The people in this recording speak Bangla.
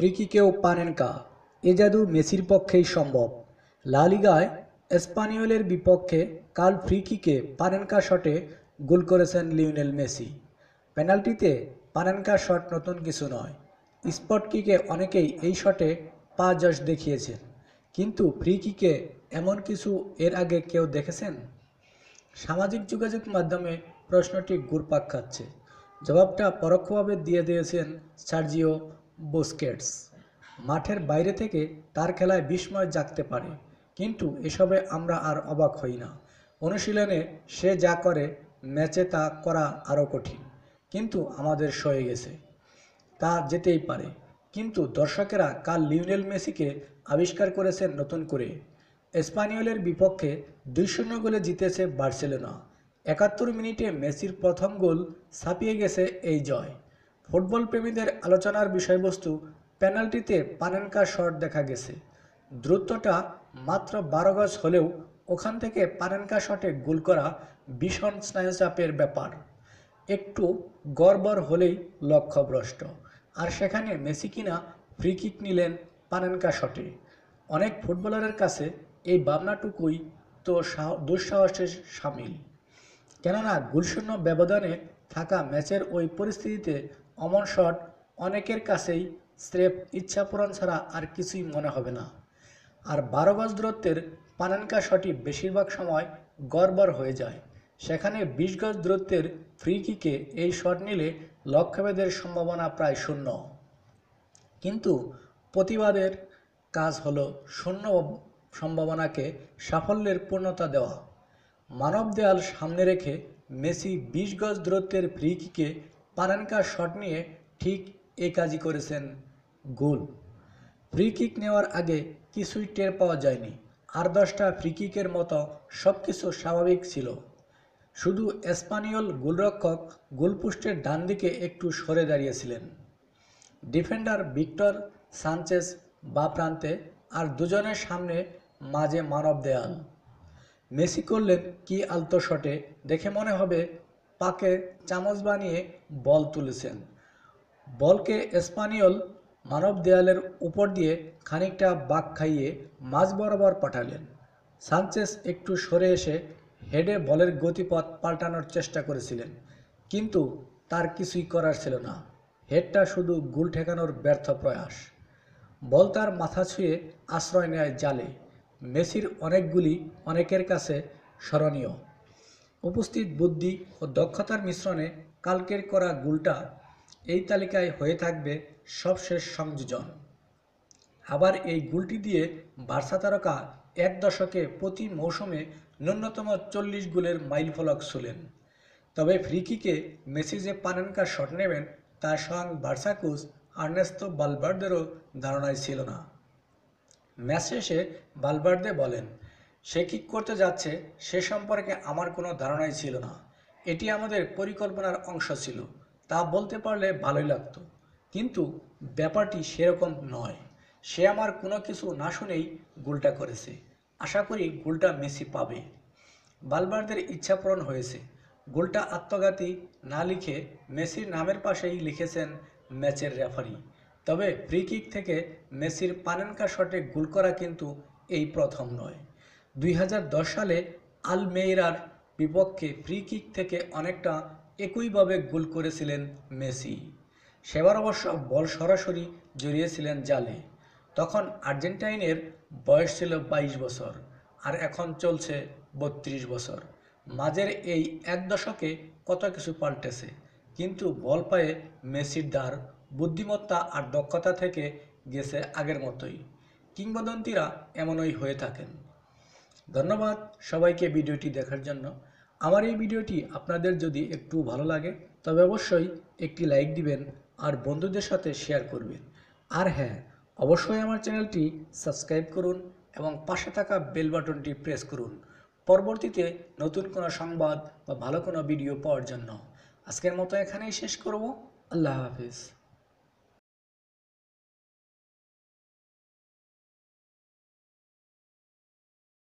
ফ্রিকিকেও পানেনকা এ জাদু মেসির পক্ষেই সম্ভব। লা লিগায় এসপানিওলের বিপক্ষে কাল ফ্রিকিকে পানেনকা শটে গোল করেছেন লিওনেল মেসি। পেনাল্টিতে পানেনকা শট নতুন কিছু নয়। স্পট কিকে অনেকেই এই শটে পা যশ দেখিয়েছেন। কিন্তু ফ্রি কিকে এমন কিছু এর আগে কেউ দেখেছেন? সামাজিক যোগাযোগ মাধ্যমে প্রশ্নটি ঘুরপাক খাচ্ছে। জবাবটা পরোক্ষভাবে দিয়ে দিয়েছেন সার্জিও বুস্কেটস মাঠের বাইরে থেকে তার খেলায় বিস্ময় জাগতে পারে। কিন্তু এসবে আমরা আর অবাক হই না। অনুশীলনে সে যা করে, ম্যাচে তা করা আরও কঠিন। কিন্তু আমাদের সয়ে গেছে। তা যেতেই পারে। কিন্তু দর্শকেরা কাল লিওনেল মেসিকে আবিষ্কার করেছেন নতুন করে। স্পানিওলের বিপক্ষে দুই শূন্য গোলে জিতেছে বার্সেলোনা। একাত্তর মিনিটে মেসির প্রথম গোল ছাপিয়ে গেছে এই জয়। ফুটবল প্রেমীদের আলোচনার বিষয়বস্তু পেনাল্টিতে পানেনকা শট দেখা গেছে। দ্রুতটা মাত্র বারো গজ হলেও ওখান থেকে পানেনকা শটে গোল করা ভীষণ স্নায়ুচাপের ব্যাপার। একটু গড়বড় হলেই লক্ষ্যভ্রষ্ট। আর সেখানে মেসি কিনা ফ্রি কিক নিলেন পানেনকা শটে। অনেক ফুটবলারের কাছে এই ভাবনাটুকুই তো সাহ- দুঃসাহসের সামিল। কেননা গুলশূন্য ব্যবধানে থাকা ম্যাচের ওই পরিস্থিতিতে অমন শট অনেকের কাছেই স্রেফ ইচ্ছা পূরণ ছাড়া আর কিছুই মনে হবে না। আর বারো গজ দূরত্বের পানানকা শটই বেশিরভাগ সময় গড়বড় হয়ে যায়। সেখানে বিশ গজ দূরত্বের ফ্রি কিকে এই শট নিলে লক্ষ্যভেদের সম্ভাবনা প্রায় শূন্য। কিন্তু প্রতিবাদের কাজ হলো শূন্য সম্ভাবনাকে সাফল্যের পূর্ণতা দেওয়া। মানব দেয়াল সামনে রেখে মেসি বিশ গজ দূরত্বের ফ্রি কিকে পানানকা শট নিয়ে ঠিক এই কাজই করেছেন। গোল। ফ্রি কিক নেওয়ার আগে কিছুই টের পাওয়া যায়নি। আর দশটা ফ্রি কিকের মতো সব কিছু স্বাভাবিক ছিল। শুধু স্পানিয়ল গোলরক্ষক গোলপোস্টের ডান দিকে একটু সরে দাঁড়িয়েছিলেন। ডিফেন্ডার ভিক্টর সানচেস বা প্রান্তে আর দুজনের সামনে মাঝে মানব দেয়াল। মেসি করলেন কি আলতো শটে, দেখে মনে হবে পাকে চামচ বানিয়ে বল তুলেছেন। বলকে স্পানিয়ল মানব দেয়ালের উপর দিয়ে খানিকটা বাক খাইয়ে মাঝ বরাবর পাঠালেন। সানচেস একটু সরে এসে হেডে বলের গতিপথ পাল্টানোর চেষ্টা করেছিলেন, কিন্তু তার কিছুই করার ছিল না। হেডটা শুধু গুল ঠেকানোর ব্যর্থ প্রয়াস। বল তার মাথা ছুঁয়ে আশ্রয় নেয় জালে। মেসির অনেকগুলি অনেকের কাছে স্মরণীয়। উপস্থিত বুদ্ধি ও দক্ষতার মিশ্রণে কালকের করা গুলটা এই তালিকায় হয়ে থাকবে সবশেষ সংযোজন। আবার এই গুলটি দিয়ে বার্সা তারকা এক দশকে প্রতি মৌসুমে ন্যূনতম চল্লিশ গোলের মাইল ফলক ছোলেন। তবে ফ্রিকিকে মেসি যে পানেনকা শট নেবেন, তা স্বয়ং বার্সা আর্নেস্তো বালবার্দেরও ধারণায় ছিল না। ম্যাচ শেষে বালবার্দে বলেন সে কি করতে যাচ্ছে সে সম্পর্কে আমার কোনো ধারণাই ছিল না। এটি আমাদের পরিকল্পনার অংশ ছিল, তা বলতে পারলে ভালোই লাগতো। কিন্তু ব্যাপারটি সেরকম নয়। সে আমার কোনো কিছু না শুনেই গোলটা করেছে। আশা করি গোলটা মেসি পাবে। বালবারদের ইচ্ছা পূরণ হয়েছে। গোলটা আত্মঘাতী না লিখে মেসির নামের পাশেই লিখেছেন ম্যাচের রেফারি। তবে ফ্রি কিক থেকে মেসির পানেনকা শটে গোল করা কিন্তু এই প্রথম নয়। দুই হাজার দশ সালে আলমেইরার বিপক্ষে ফ্রি কিক থেকে অনেকটা একইভাবে গোল করেছিলেন মেসি। সেবার অবশ্য বল সরাসরি জড়িয়েছিলেন জালে। তখন আর্জেন্টাইনের বয়স ছিল বাইশ বছর, আর এখন চলছে বত্রিশ বছর। মাঝের এই এক দশকে কত কিছু পাল্টেছে, কিন্তু বল পায়ে মেসির দ্বার, বুদ্ধিমত্তা আর দক্ষতা থেকে গেছে আগের মতোই। কিংবদন্তিরা এমনই হয়ে থাকেন। ধন্যবাদ সবাইকে ভিডিওটি দেখার জন্য। আমার এই ভিডিওটি আপনাদের যদি একটু ভালো লাগে, তবে অবশ্যই একটি লাইক দিবেন আর বন্ধুদের সাথে শেয়ার করবেন। আর হ্যাঁ অবশ্যই আমার চ্যানেলটি সাবস্ক্রাইব করুন এবং পাশে থাকা বেল বাটনটি প্রেস করুন। পরবর্তীতে নতুন কোনো সংবাদ বা ভালো কোনো ভিডিও পাওয়ার জন্য। আজকের মতো এখানেই শেষ করব। আল্লাহ হাফিজ।